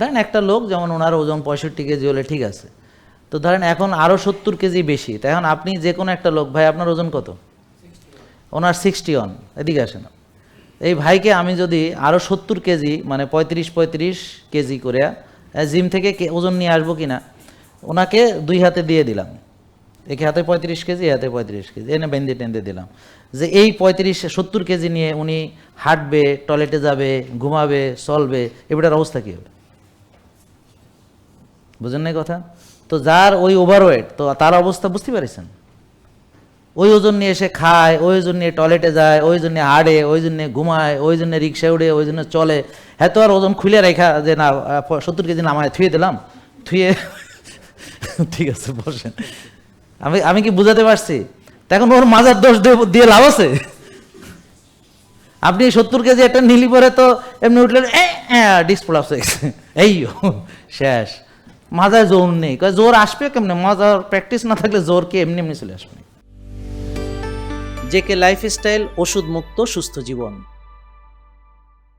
ধরেন একটা লোক যেমন ওনার ওজন পঁয়ষট্টি কেজি হলে ঠিক আছে। তো ধরেন এখন আরও সত্তর কেজি বেশি। তো এখন আপনি যে কোনো একটা লোক, ভাই, আপনার ওজন কত? ওনার সিক্সটি অন এদিকে আসেন। এই ভাইকে আমি যদি আরও সত্তর কেজি মানে পঁয়ত্রিশ পঁয়ত্রিশ কেজি করে জিম থেকে ওজন নিয়ে আসব কি না ওনাকে দুই হাতে দিয়ে দিলাম। একে হাতে পঁয়ত্রিশ কেজি হাতে পঁয়ত্রিশ কেজি, এনে বেঁধে টেন্দে দিলাম। যে এই পঁয়ত্রিশ, সত্তর কেজি নিয়ে উনি হাঁটবে, টয়লেটে যাবে, ঘুমাবে, চলবে এবারের অবস্থা কী হবে? বুঝেন না কথা? তো যার ওই ওভারওয়েট তো তার অবস্থা বুঝতে পারছেন? ওই ওজন নিয়ে এসে খায়, ওই ওজন নিয়ে টয়লেটে যায়, ওই জন্য হাড়ে ওই জন্য ঘুমায়, ওই জন্য রিক্সা উড়ে ওই জন্য চলে। হ্যাঁ তো আর ওজন খুলে রেখা যে না, সত্তর কেজি নামায়, থুয়ে দিলাম। থুয়ে ঠিক আছে, বসেন। আমি আমি কি বুঝাতে পারছি? এখন ওর মাজার দোষ দিয়ে- লাভ আছে? আপনি সত্তর কেজি একটা নিলি পরে তো এমনি উঠলেন এই শেষ। মাজায় জোর নেই। জোর আসবে কেমনে? মাজার প্র্যাকটিস না থাকলে জোর কে এমনি এমনি চলে আসবে? জেকে লাইফস্টাইল ওষুধ মুক্ত সুস্থ জীবন।